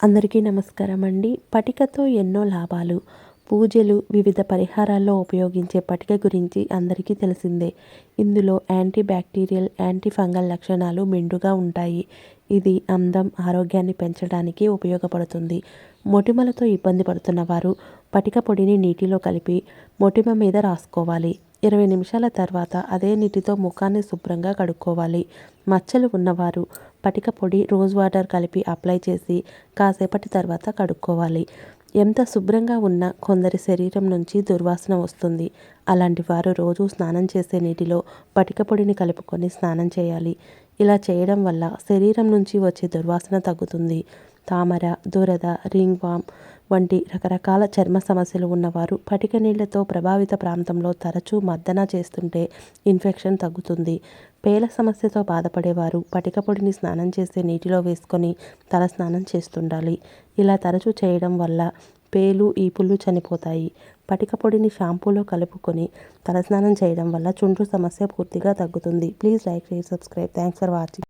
అందరికీ నమస్కారం అండి పటికతో ఎన్నో లాభాలు పూజలు వివిధ పరిహారాల్లో ఉపయోగించే పటిక గురించి అందరికీ తెలిసిందే. ఇందులో యాంటీ బ్యాక్టీరియల్ యాంటీ ఫంగల్ లక్షణాలు మెండుగా ఉంటాయి. ఇది అందం ఆరోగ్యాన్ని పెంచడానికి ఉపయోగపడుతుంది. మొటిమలతో ఇబ్బంది పడుతున్న వారు పటిక పొడిని నీటిలో కలిపి మొటిమ మీద రాసుకోవాలి. ఇరవై నిమిషాల తర్వాత అదే నీటితో ముఖాన్ని శుభ్రంగా కడుక్కోవాలి. మచ్చలు ఉన్నవారు పటిక పొడి రోజ్ వాటర్ కలిపి అప్లై చేసి కాసేపటి తర్వాత కడుక్కోవాలి. ఎంత శుభ్రంగా ఉన్నా కొందరి శరీరం నుంచి దుర్వాసన వస్తుంది. అలాంటి వారు రోజు స్నానం చేసే నీటిలో పటిక పొడిని కలుపుకొని స్నానం చేయాలి. ఇలా చేయడం వల్ల శరీరం నుంచి వచ్చే దుర్వాసన తగ్గుతుంది. తామర దురద రింగ్ వామ్ వంటి రకరకాల చర్మ సమస్యలు ఉన్నవారు పటిక నీళ్ళతో ప్రభావిత ప్రాంతంలో తరచూ మర్దన చేస్తుంటే ఇన్ఫెక్షన్ తగ్గుతుంది. పేల సమస్యతో బాధపడేవారు పటిక పొడిని స్నానం చేసే నీటిలో వేసుకొని తల స్నానం చేస్తుండాలి. ఇలా తరచూ చేయడం వల్ల పేలు ఈపులు చనిపోతాయి. పటిక పొడిని షాంపూలో కలుపుకొని తలస్నానం చేయడం వల్ల చుండ్రు సమస్య పూర్తిగా తగ్గుతుంది. Please like share subscribe. Thanks for watching.